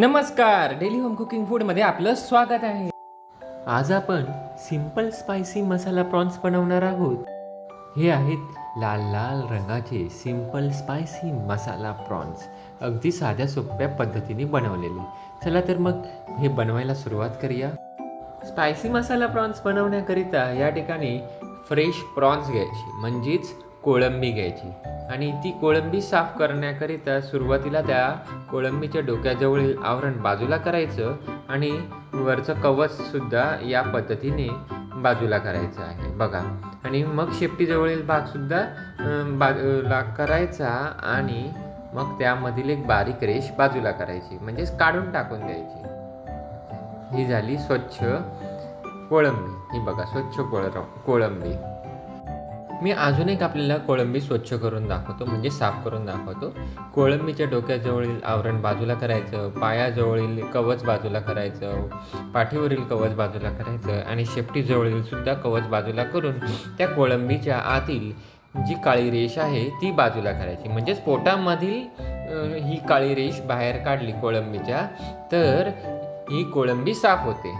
नमस्कार daily home cooking फूडमध्ये आपलं स्वागत आहे. आज आपण सिंपल स्पायसी मसाला प्रॉन्स बनवणार आहोत. हे आहेत लाल लाल रंगाचे सिंपल स्पायसी मसाला प्रॉन्स. अगदी साध्या सोप्या पद्धतीने बनवलेले. चला तर मग हे बनवायला सुरुवात करूया. स्पायसी मसाला प्रॉन्स बनवण्याकरिता या ठिकाणी फ्रेश प्रॉन्स घ्यायची. म्हणजेच कोळंबी घ्यायची. आणि ती कोळंबी साफ करण्याकरिता सुरुवातीला त्या कोळंबीच्या डोक्याजवळील आवरण बाजूला करायचं आणि वरचं कवचसुद्धा या पद्धतीने बाजूला करायचं आहे. बघा. आणि मग शेपटीजवळील भागसुद्धा बाजूला करायचा आणि मग त्यामधील एक बारीक रेष बाजूला करायची. म्हणजेच काढून टाकून द्यायची. ही झाली स्वच्छ कोळंबी. ही बघा स्वच्छ कोळ कोळंबी. मी अजून एक आपल्याला कोळंबी स्वच्छ करून दाखवतो म्हणजे साफ करून दाखवतो. कोळंबीच्या डोक्याजवळील आवरण बाजूला करायचं पायाजवळील कवच बाजूला करायचं पाठीवरील कवच बाजूला करायचं आणि शेपटीजवळील सुद्धा कवच बाजूला करून त्या कोळंबीच्या आतील जी काळी रेष आहे ती बाजूला करायची. म्हणजेच पोटामधील ही काळी रेष बाहेर काढली कोळंबीच्या तर ही कोळंबी साफ होते.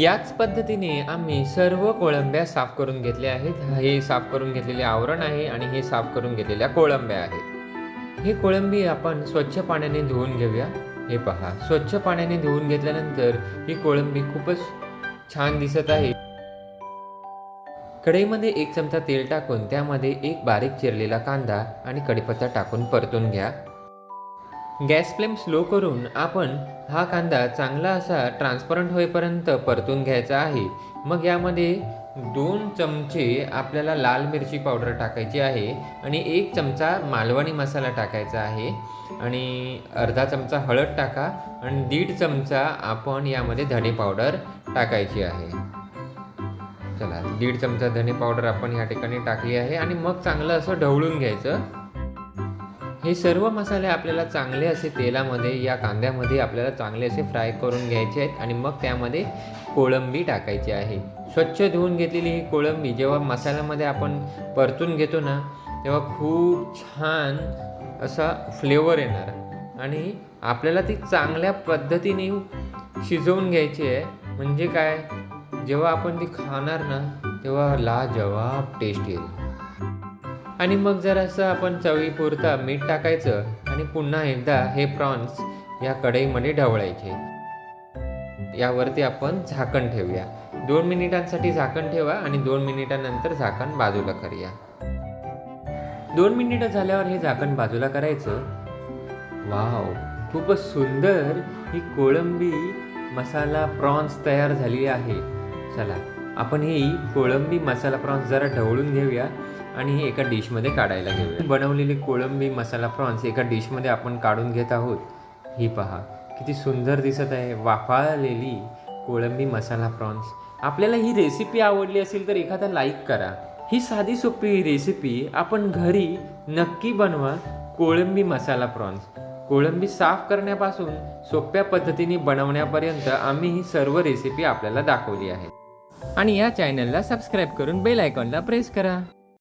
याच पद्धतीने आम्ही सर्व कोळंब्या साफ करून घेतल्या आहेत. हे साफ करून घेतलेले आवरण आहे आणि हे साफ करून घेतलेल्या कोळंब्या आहेत. हे कोळंबी आपण स्वच्छ पाण्याने धुवून घेऊया. हे पहा स्वच्छ पाण्याने धुवून घेतल्यानंतर ही कोळंबी खूपच छान दिसत आहे. कढईमध्ये एक चमचा तेल टाकून त्यामध्ये एक बारीक चिरलेला कांदा आणि कढीपत्ता टाकून परतून घ्या. गॅस फ्लेम स्लो करून आपण हा कांदा चांगला असा ट्रान्सपरंट होईपर्यंत परतून घ्यायचा आहे. मग यामध्ये दोन चमचे आपल्याला लाल मिरची पावडर टाकायची आहे आणि एक चमचा मालवणी मसाला टाकायचा आहे. आणि अर्धा चमचा हळद टाका आणि दीड चमचा आपण यामध्ये धणे पावडर टाकायची आहे. चला दीड चमचा धणे पावडर आपण या ठिकाणी टाकली आहे आणि मग चांगलं असं ढवळून घ्यायचं. हे सर्व मसाले आपल्याला चांगले असे तेलामध्ये या कांद्यामध्ये आपल्याला चांगले असे फ्राय करून घ्यायचे आहेत आणि मग त्यामध्ये कोळंबी टाकायची आहे. स्वच्छ धुवून घेतलेली ही कोळंबी जेव्हा मसाल्यामध्ये आपण परतून घेतो ना तेव्हा खूप छान असा फ्लेवर येणार. आणि आपल्याला ती चांगल्या पद्धतीने शिजवून घ्यायची आहे. म्हणजे काय? जेव्हा आपण ती खाणार ना तेव्हा लाजवाब टेस्ट येईल. आणि मग जरासं आपण चवीपुरता मीठ टाकायचं आणि पुन्हा एकदा हे प्रॉन्स या कढईमध्ये ढवळायचे. यावरती आपण झाकण ठेवूया. दोन मिनिटांसाठी झाकण ठेवा आणि दोन मिनिटांनंतर झाकण बाजूला करूया. दोन मिनिटं झाल्यावर हे झाकण बाजूला करायचं. वाव खूपच सुंदर ही कोळंबी मसाला प्रॉन्स तयार झाली आहे. चला आपण ही कोळंबी मसाला प्रॉन्स जरा ढवळून घेऊया. आणि हे एका डिशमध्ये काढायला घेऊया. बनवलेली कोळंबी मसाला प्रॉन्स एका डिशमध्ये आपण काढून घेत आहोत. ही पहा किती सुंदर दिसत आहे. वाफाळलेली कोळंबी मसाला प्रॉन्स. आपल्याला ही रेसिपी आवडली असेल तर एखादा लाईक करा. ही साधी सोपी रेसिपी आपण घरी नक्की बनवा. कोळंबी मसाला प्रॉन्स. कोळंबी साफ करण्यापासून सोप्या पद्धतीने बनवण्यापर्यंत आम्ही ही सर्व रेसिपी आपल्याला दाखवली आहे आणि या चॅनलला सबस्क्राईब करून बेल आयकॉनला प्रेस करा.